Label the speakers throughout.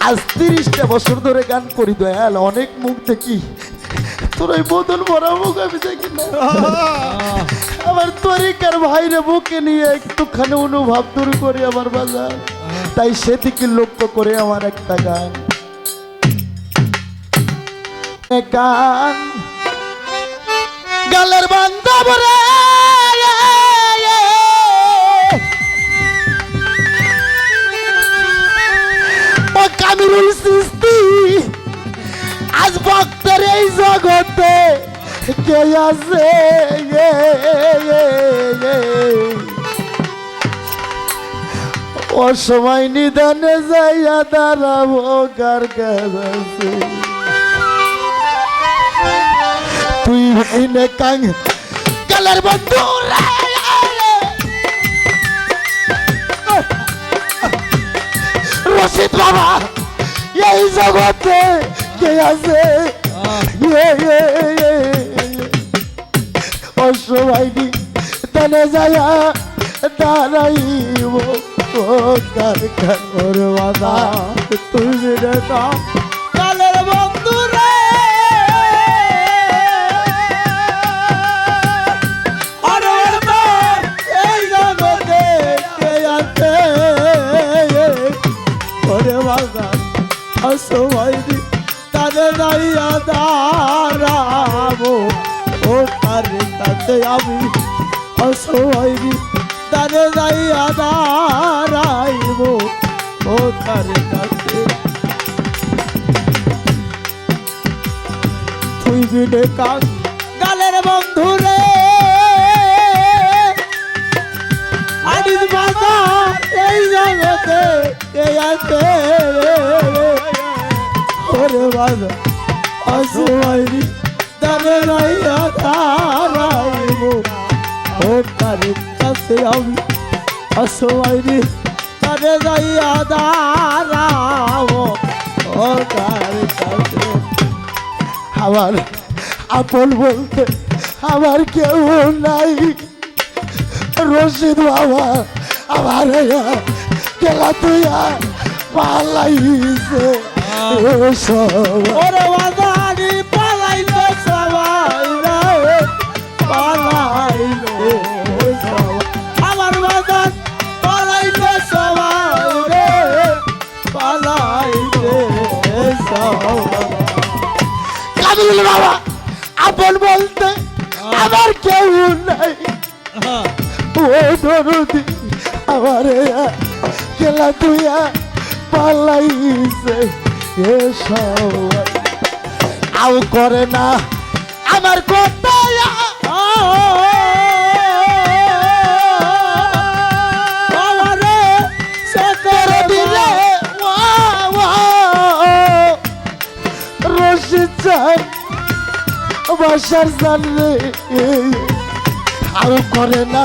Speaker 1: আজ তিরিশটা বছর ধরে গান করি, দয়াল, অনেক মুখ দেখি। তোর ওই বদল ভরা মুখ আমি দেখি না। আমার তরিকার ভাইরে বুকে নিয়ে একটুখানি অনুভব দূর করি আমার বাজার। তাই সেদিকে লক্ষ্য করে আমার একটা গান। গান। গালের বান্ধব রে। ও কামিরুল সিস্তি আজ ভক্তের এই জগতে কে আছে। ও সময় নিদানে যাইয়া দাঁড়াবো, কার কাছে? তুই এনে কাং কালের বন্ধু রশিদ বাবা। এই জগতে কে আছে। অসবাইনি তানে যায়া দাঁড়াইব ও কার কার বাবা তুই রে কাছে আমি অসবাইনি তানে যাইয়া দাঁড়াইব ও কার কাছে? তুই বিনে কাক
Speaker 2: কালের বন্ধু রে।
Speaker 1: আনিস বাবা এই জগতে কে আছে ওরে বাবা অসহায়নি তবে রাইয়া দাঁড়াইব ও কাছে আমি রাইয়া দাঁড়াবো ও কাছে আমার আপন বলতে আমার কেউ নাই। রশিদ বাবা আমার কেলা তুইয়া পালাইছে।
Speaker 2: ওরে
Speaker 1: দরদি আমার কেলা তুইয়া পালাইছে এ সবাই আও করে না আমার কথা
Speaker 2: আমারে সে
Speaker 1: করে দিলে। রশিদ চান, বাসার চান রে আও করে না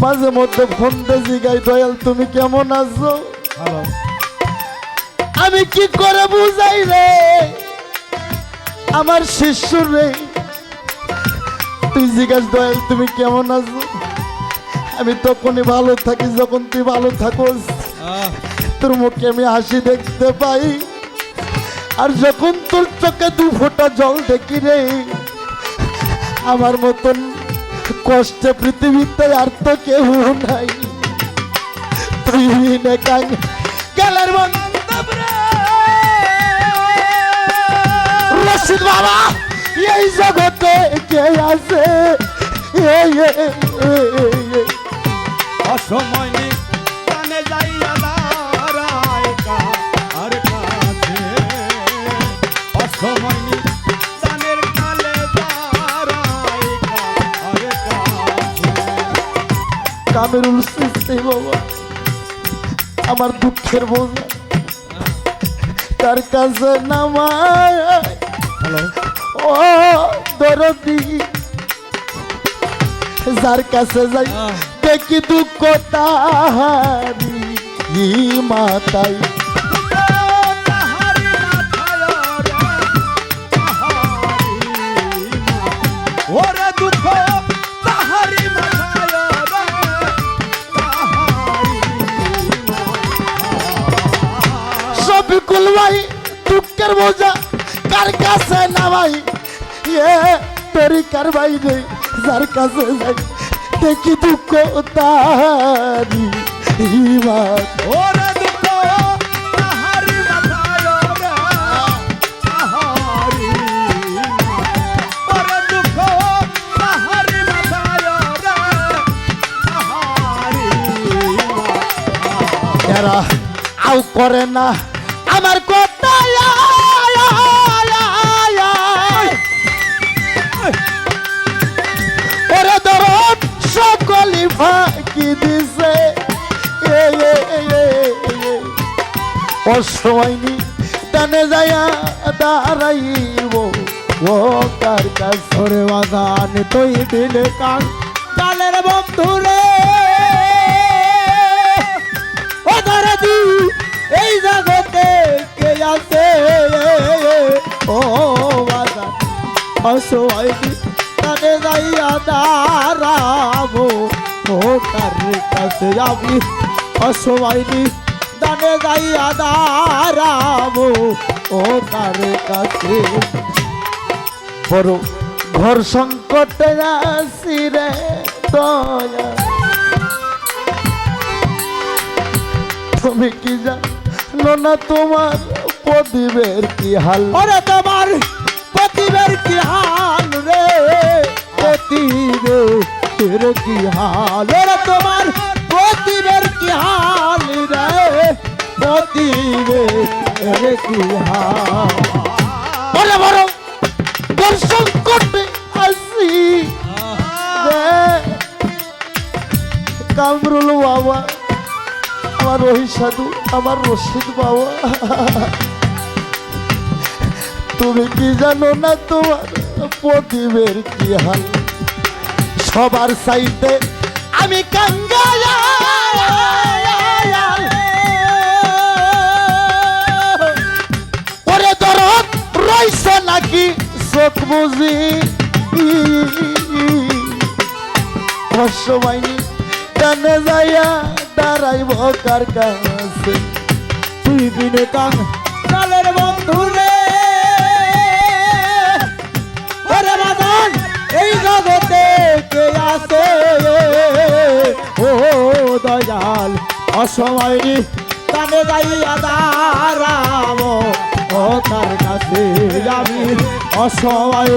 Speaker 1: মাঝে মধ্যে ফোন দিয়ে জিগাই দয়াল তুমি কেমন আছো? আমি কি করে বুঝাই রে? আমার শিষ্য রে। তুই জিজ্ঞাস দয়াল তুমি কেমন আছো? আমি তখনই ভালো থাকি যখন তুই ভালো থাকোস। তোর মুখে আমি হাসি দেখতে পাই। আর যখন তোর চোখে দু ফোঁটা জল দেখি রে আমার মতন কষ্টে পৃথিবীতে আর তো কেউ নাই। তুই গেলের রশিদ বাবা, এই জগতে কে আছে।
Speaker 2: অসময়
Speaker 1: কামেরুল সৃষ্টি বাবা। আমার দুঃখের বোঝা। তার কাছে নামায়। ও দরদি। যার কাছে যাই দেখি দুঃখ তাহারি। ই মাতাই। সবিকুল ভাই দুঃখের বোঝা কার কাছে নামাই এ তোরি কার ভাই রে যার কাছে যাই দেখি দুঃখ মাতাই
Speaker 2: ওরে
Speaker 1: এরা আউ করে না আমার কথা আয়, আয়, আয়, আয়। ওরে দরদ সকলি ফাঁকি দিছে এ, এ, এ, এ, এ। অসময়নি টানে যায়া দাঁড়াইব
Speaker 2: এই জগতে কে আছে? ও বাজান অসহায়নি তানে যাইয়া দাঁড়াবো। ও কার কাছে আমি অসহায়নি দানে যাইয়া দাঁড়াবো। ও কার কাছে।
Speaker 1: বড় ঘর সংকটে আসি রে দয়া। তুমি কি জানো? না তোমার প্রদীপের কি হাল?
Speaker 2: ওরে তোমার প্রতিবের কি হাল রে? প্রতিবের কি হাল? ওরে তোমার প্রতিবের কি হাল রে? প্রতিবের কি হাল?
Speaker 1: বড় বড় ঘর সংকটে আসি কামরুল বাবা আমার রহি সাধু, আমার রশিদ বাবা। তুমি কি জানো না তোমার প্রদীপের কি হাল? সবার সাইতে আমি কাঙ্গাল। ওরে দরদ, রইছে নাকি চোখ বুঝি? অশ্ববাহিনী টানে যাইয়া দাঁড়াইব কার কাছে?
Speaker 2: তুই বিনে কান, কালের বন্ধু রে। ওরে বাজান এই জগতে কে আছে? ও দয়াল অসময় কানে যাইয়া দাঁড়াব। ও তার কাছে? যাবি অসময়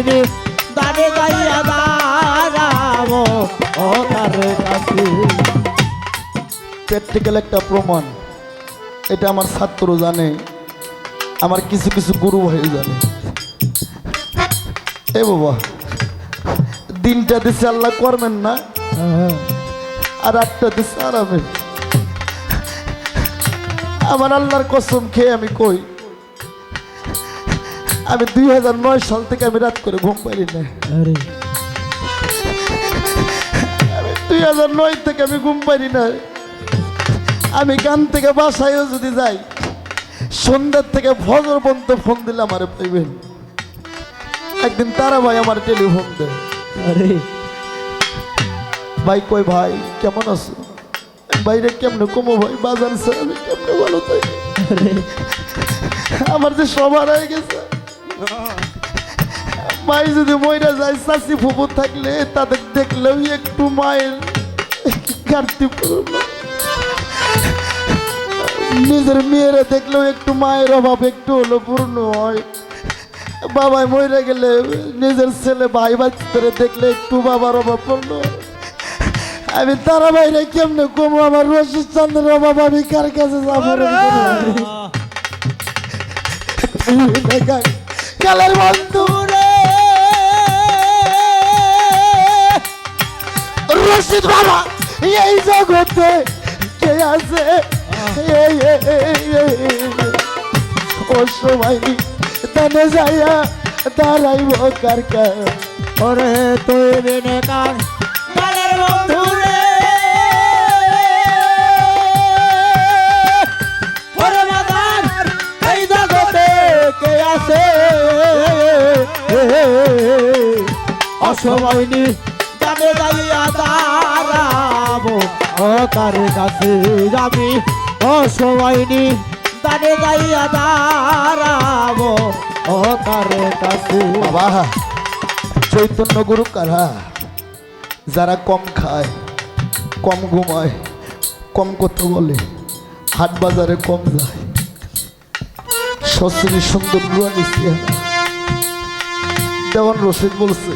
Speaker 2: দাঁড়ে যাইয়া দাঁড়াব। ও তার কাছে?
Speaker 1: প্র্যাকটিক্যাল একটা প্রমাণ। এটা আমার ছাত্র জানে। আমার কিছু কিছু গুরু ভাই জানে। এ বাবা দিনটা দিছে আল্লাহ করবেন না। আর একটা দিছে আরামে। আমার আল্লাহর কসম খেয়ে আমি কই? আমি দুই হাজার নয় সাল থেকে আমি রাত করে ঘুম পাইনি না।
Speaker 2: আরে।
Speaker 1: আমি দুই হাজার নয় থেকে আমি ঘুম পাইনি না। আমি গান থেকে বাসায়ও যদি যাই সন্ধ্যার থেকে ফজর পর্যন্ত ফোন দিলে আমার পাইবেন। একদিন তারা ভাই আমার টেলিফোন দেয়।
Speaker 2: আরে।
Speaker 1: ভাই কই ভাই কেমন আছো? বাইরে কেমনে কমো ভাই? বাজার আমি কেমনে ভালো
Speaker 2: আরে।
Speaker 1: আমার যে সবার হয়ে গেছে। মাই যদি মইরা যায় চাষি ফুপু থাকলে তাদের দেখলেও একটু মায়ের ঘাটতি পূরণ। নিজের মেয়েরা দেখলেও একটু মায়ের অভাব একটু হলো পূর্ণ হয়। বাবাই মরে গেলে নিজের ছেলে ভাই বাচ্চাদের দেখলে একটু বাবার অভাব পড়ল। আমি তারা বাইরে কেমনে কমো আমার রশিদ চন্দ্রের অভাব আমি কার কাছে যাব? কালের বন্ধু রশিদ বাবা এই জগতে কে আছে? ও সময় তানে যাইয়া দাঁড়াইব কার কার
Speaker 2: ওরে তুই বিনে কার কালের বন্ধু যাবি? অসময়নি জানে যাইয়া দাঁড়াবো। ও কার কাছে।
Speaker 1: বাবা, চৈতন্য গুরু কারা? যারা কম খায়, কম ঘুমায়, কম কথা বলে, হাট বাজারে কম যায়। সশ্রী সুন্দর। দেওয়ান রশিদ বলছে,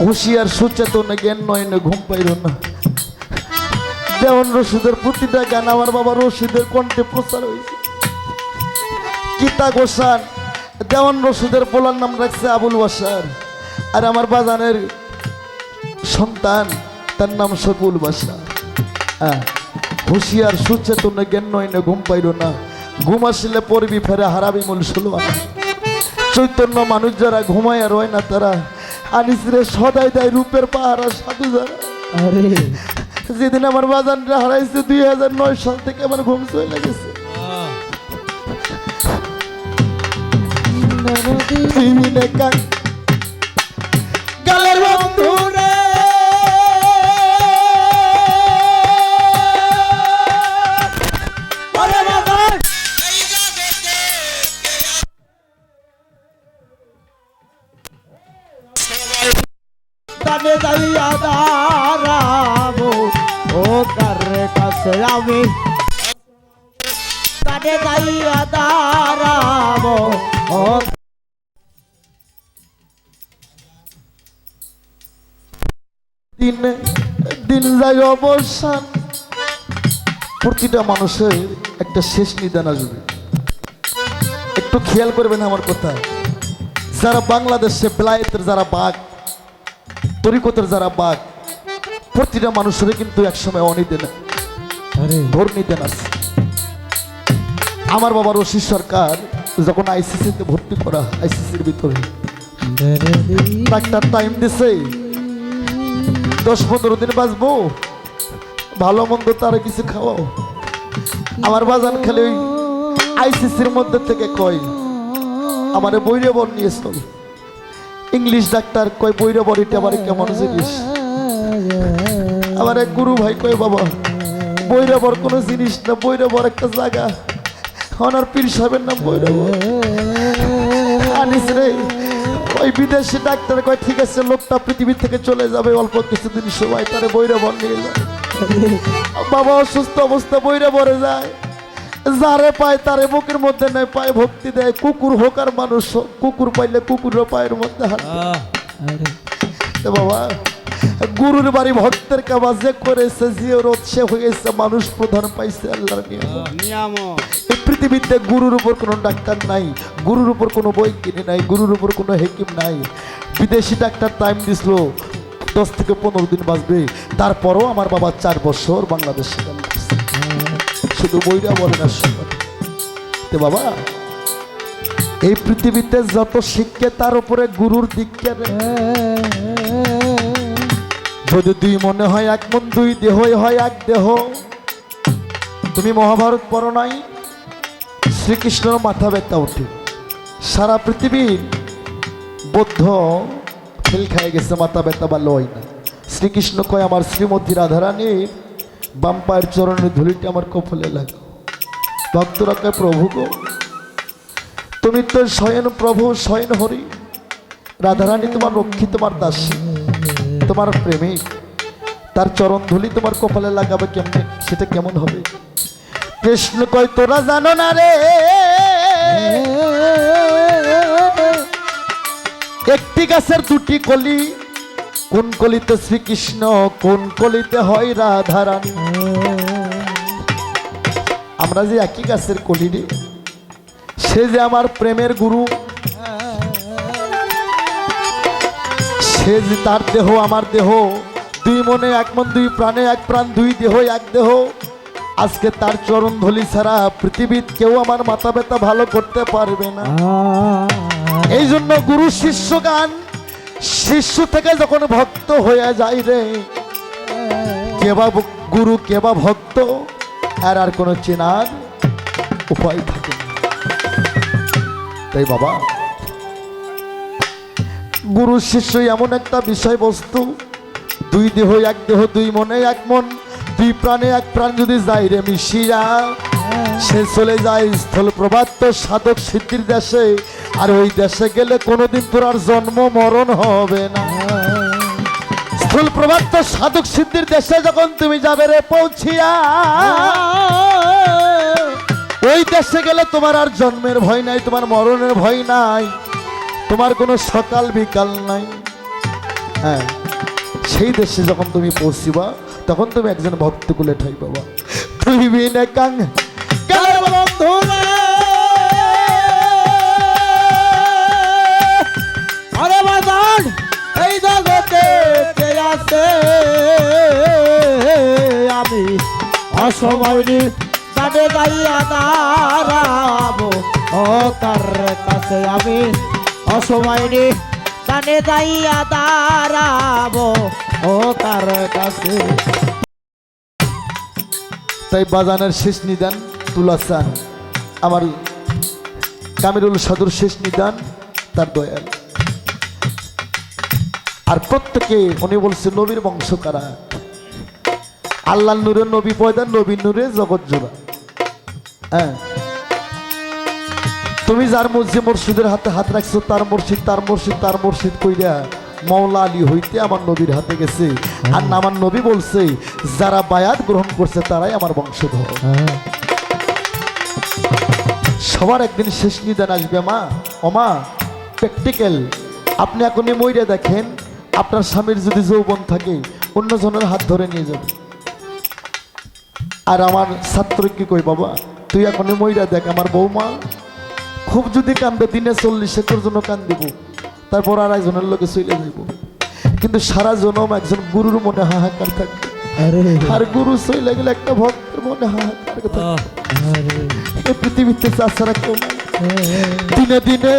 Speaker 1: হুঁশিয়ার, সুচেতন জ্ঞান নয় না ঘুম পাইল না। দেওয়ান রশিদের প্রতিটা গান আমার বাবা রশিদের কণ্ঠে প্রচার হয়েছে। গীতা গোসান, দেওয়ান রশিদের পোলার নাম রাখছে আবুল বাসার আর আমার বাজানের সন্তান, তার নাম শকুল বাসা হ্যাঁ হুঁশিয়ার, সুচেতন, জ্ঞান নয় না ঘুম পাইল না। ঘুম আসলে পড়বি ফেরে হারাবি মূল ষোলো চৈতন্য মানুষ যারা ঘুমায় রয় না তারা আনিসরে সদাই দেয় রূপের পাহারা সাধু যারা। যেদিন আমার বাজানটা হারাইছে দুই হাজার নয় সাল থেকে আমার ঘুম চলে গেছে। কান অবসান। প্রতিটা মানুষের একটা শেষ নিদান আসবে। একটু খেয়াল করবেন আমার কথা। যারা বাংলাদেশে বেলায়েতের যারা বাঘ তরিকতের যারা বাঘ প্রতিটা মানুষের কিন্তু একসময় অনিদেন
Speaker 2: আরে।
Speaker 1: ভোর নিতেন আছে। আমার বাবা রশি সরকার যখন আইসিসিতে ভর্তি করা আইসিসির ভিতরে। ডাক্তার টাইম দিছে দশ পনেরো দিন বাঁচবো। ভালো মন্দ তারা কিছু খাওয়াও? আমার বাজান খালি ওই আইসিসির মধ্যে থেকে কয়, আমারে বৈরবর নিয়ে চল। ইংলিশ ডাক্তার কয় বৈরবর এটা আবার কেমন জিনিস? আমার এক গুরু ভাই কয়, বাবা বৈরবর কোনো জিনিস না বৈরবর একটা জায়গা। ওনার পীর সাহেবের নাম বৈরবর আনিস রে, ওই বিদেশি ডাক্তার কয়, ঠিক আছে, লোকটা পৃথিবীর থেকে চলে যাবে, অল্প কিছুদিন সময় তারে বৈরবর নিয়ে যায় বাবা অসুস্থ অবস্থা বইরে ভরে যায়। যারে পায় তারে বুকের মধ্যে নেয় পায় ভক্তি দেয়। কুকুর হোক আর মানুষ হোক কুকুর পাইলে কুকুরের পায়ের মধ্যে হাত বাবা গুরুর বাড়ি ভক্তের কাবা যে করেছে জিওর সে হয়েছে মানুষ প্রধান পাইছে আল্লাহর নিয়ম এই পৃথিবীতে গুরুর উপর কোনো ডাক্তার নাই গুরুর উপর কোনো বই কিনে নাই গুরুর উপর কোনো হেকিম নাই। বিদেশি ডাক্তার টাইম দিছিল দশ থেকে পনেরো দিন বাঁচবে। তারপরও আমার বাবা চার বছর বাংলাদেশে শুধু বইরা বলে না। তে বাবা, এই পৃথিবীতে যত শিক্ষা, তার উপরে গুরুর দীক্ষা যদি দুই মনে হয় এক মন, দুই দেহই হয় এক দেহ। তুমি মহাভারত পড়ো নাই? শ্রীকৃষ্ণর মাথা ব্যথা ওঠে। সারা পৃথিবীর বৌদ্ধ। ফেল খাই গেছে মাথা ব্যথা বা লয় না। শ্রীকৃষ্ণ কয়, আমার শ্রীমতী রাধারানীর বাম পায়ের চরণের ধুলিটি আমার কপালে লাগো। ভক্তরা কয়, প্রভু গো, তুমি তো স্বয়ং প্রভু, স্বয়ং হরি। রাধারানী তোমার রক্ষী তোমার দাসী, তোমার প্রেমিক তার চরণ ধুলি তোমার কপালে লাগাবে কেমনে? সেটা কেমন হবে? কৃষ্ণ কয়, তোরা জানো না রে একটি গাছের দুটি কলি। কোন কলিতে শ্রীকৃষ্ণ, কোন কলিতে হয় রাধারানী? আমরা যে একই গাছের কলি রে, সে যে আমার প্রেমের গুরু। সে যে তার দেহ, আমার দেহ। দুই মনে এক মন, দুই প্রাণে এক প্রাণ, দুই দেহ এক দেহ। আজকে তার চরণ ধলি ছাড়া পৃথিবীর কেউ আমার মাথা ব্যথা ভালো করতে পারবে না। এই জন্য গুরু শিষ্য গান শিষ্য থেকে যখন ভক্ত হয়ে যায় রে কেবা গুরু কেবা ভক্ত, আর আর কোনো চেনার উপায় থাকে তাই বাবা, গুরু শিষ্য এমন একটা বিষয়বস্তু, দুই দেহ, এক দেহ, দুই মনে, এক মন, দুই প্রাণে এক প্রাণ যদি যায় রে মিশিয়া সে চলে যায় স্থল প্রবাত্য সাধক সিদ্ধির দেশে, আর ওই দেশে গেলে কোনোদিন তোর আর জন্ম মরণ হবে না। স্থূল প্রবাত্য সাধক সিদ্ধির দেশে যখন তুমি যাবে রে পৌঁছিয়া, ওই দেশে গেলে তোমার আর জন্মের ভয় নাই, তোমার মরণের ভয় নাই, তোমার কোনো সকাল বিকাল নাই। হ্যাঁ সেই দেশে যখন তুমি পৌঁছিবা, তখন তুমি একজন ভক্ত কুলে ঠাই বিনে কাং
Speaker 2: রে। আরে বাজান এই জগতে আছে? আমি অসময়নি তাদের গাইয়া দাঁড়াবো। ও তার কাছে আমি অসময়নি তানে যাইয়া দাঁড়াবো। ও তার
Speaker 1: তাই বাজানের শেষ নিদান তুলাসান। আমার কামিরুল সাধুর শেষ নিদান তার দয়াল। আর প্রত্যেকে উনি বলছে নবীর বংশ কারা? আল্লাহ নূরের নবী পয়দা নবী নূরে জগৎ জোড়া। হ্যাঁ। তুমি যার মসজিদ মুর্শিদের হাতে হাত রাখছো তার মুর্শিদ তার মুর্শিদ তার মুর্শিদ কইরা মৌলা আলী হইতে আমার নবীর হাতে গেছে। আর না আমার নবী বলছে যারা বায়াত গ্রহণ করছে তারাই আমার বংশধর। সবার একদিন শেষ নিদান আসবে, মা। ওমা প্র্যাকটিক্যাল আপনি এখনই মইরে দেখেন, আপনার স্বামীর যদি যৌবন থাকে, অন্যজনের হাত ধরে নিয়ে যাবে। আর আমার ছাত্র কি কই বাবা? তুই এখনই মইরা দেখ আমার বৌমা। খুব যদি কান্দে, দিনে চল্লিশ একর জন্য কান্দিব। তারপর আর একজনের লোকে চলে যাইব। কিন্তু সারা জনম একজন গুরুর মনে হাহাকার থাকবে।
Speaker 2: আরে
Speaker 1: গুরু চলে গেলে একটা ভক্তের মনে এই পৃথিবীতে চাষারা কেউ দিনে দিনে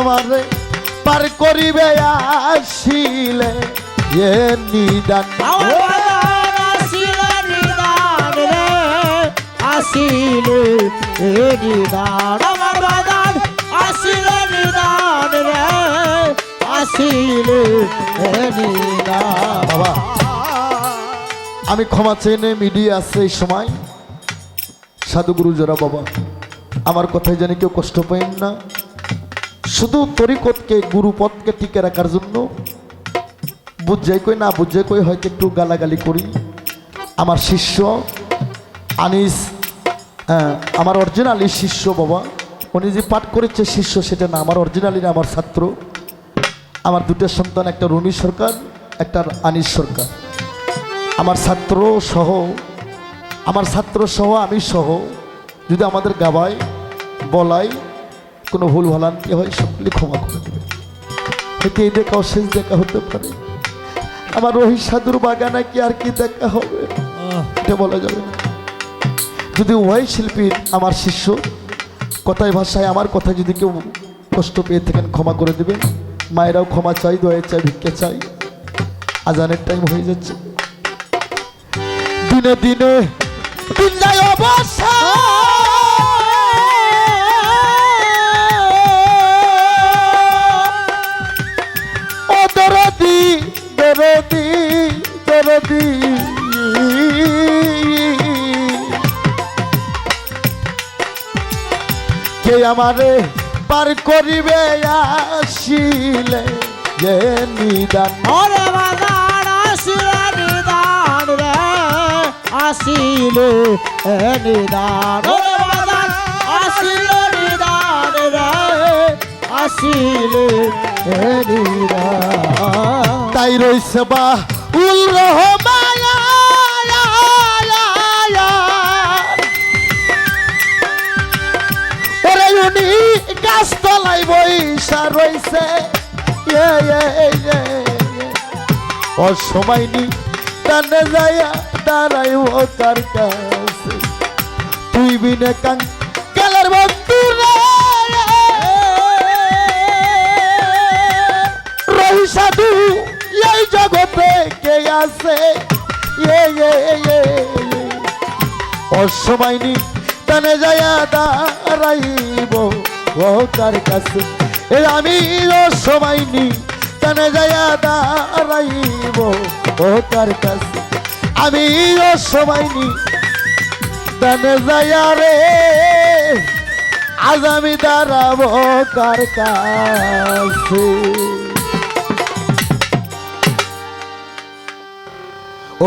Speaker 1: আমার পার করিবে আসিলে।
Speaker 2: আসিলে নিদান আমার আসিলে নিদান রে আসিলে নিদান
Speaker 1: বাবা আমি ক্ষমা চেনে মিডিয়া আছে এই সময়। সাধুগুরু জোড়া বাবা আমার কথায় জানি কেউ কষ্ট পাইন না। শুধু তরিকতকে গুরুপথকে টিকে রাখার জন্য বুঝাই কই না বুঝাই কই হয়তো একটু গালাগালি করি। আমার শিষ্য আনিস হ্যাঁ, আমার অরিজিনালি শিষ্য বাবা। উনি যে পাঠ করেছে শিষ্য সেটা না আমার অরিজিনালি না আমার ছাত্র। আমার দুটো সন্তান একটা রুমি সরকার একটা আনিস সরকার। আমার ছাত্র সহ আমার ছাত্র সহ আমি সহ যদি আমাদের গাবায় বলাই কোনো ভুল ভালান্তি হয় সকলে ক্ষমা করে দেবে। হয়তো এই দেখা শেষ দেখা হতে পারে। আমার রোহিত সাধুর বাগানে কি আর কি দেখা হবে? এটা বলা যাবে যদি উভয় শিল্পীর আমার শিষ্য কথায় ভাষায় আমার কথা যদি কেউ কষ্ট পেয়ে থাকেন ক্ষমা করে দেবেন। মায়েরাও ক্ষমা চাই দয়া চাই ভিক্ষা চাই। আজানের টাইম হয়ে যাচ্ছে। দিনে দিনে অবস্থা কে আমারে পার করিবে আসিলে যে নিদান।
Speaker 2: ওরে বাজার আসিলে নিদান রে আসিলে এ নিদান। ওরে বাজার আসিলে নিদান রে আসিলে এ নিদান।
Speaker 1: তাই রইছে বা উল রহমায়া তলাই বইসা রইছে। অসময় নি টানে যায়া দাঁড়াই ও কার কাছে তুই বিনে কাং কালের বন্ধু রহি সাধু এই জগতে কে আছে ইয়ে। অসময়নি টানে যায়া দাঁড়াইব ও কার কাছে আমি অসময়নি টানে যায়া দাঁড়াইব? ও কার কাছে। আমি অসময়নি টানে যায়া রে? আজ আমি দাঁড়াবো কার কাছে? ও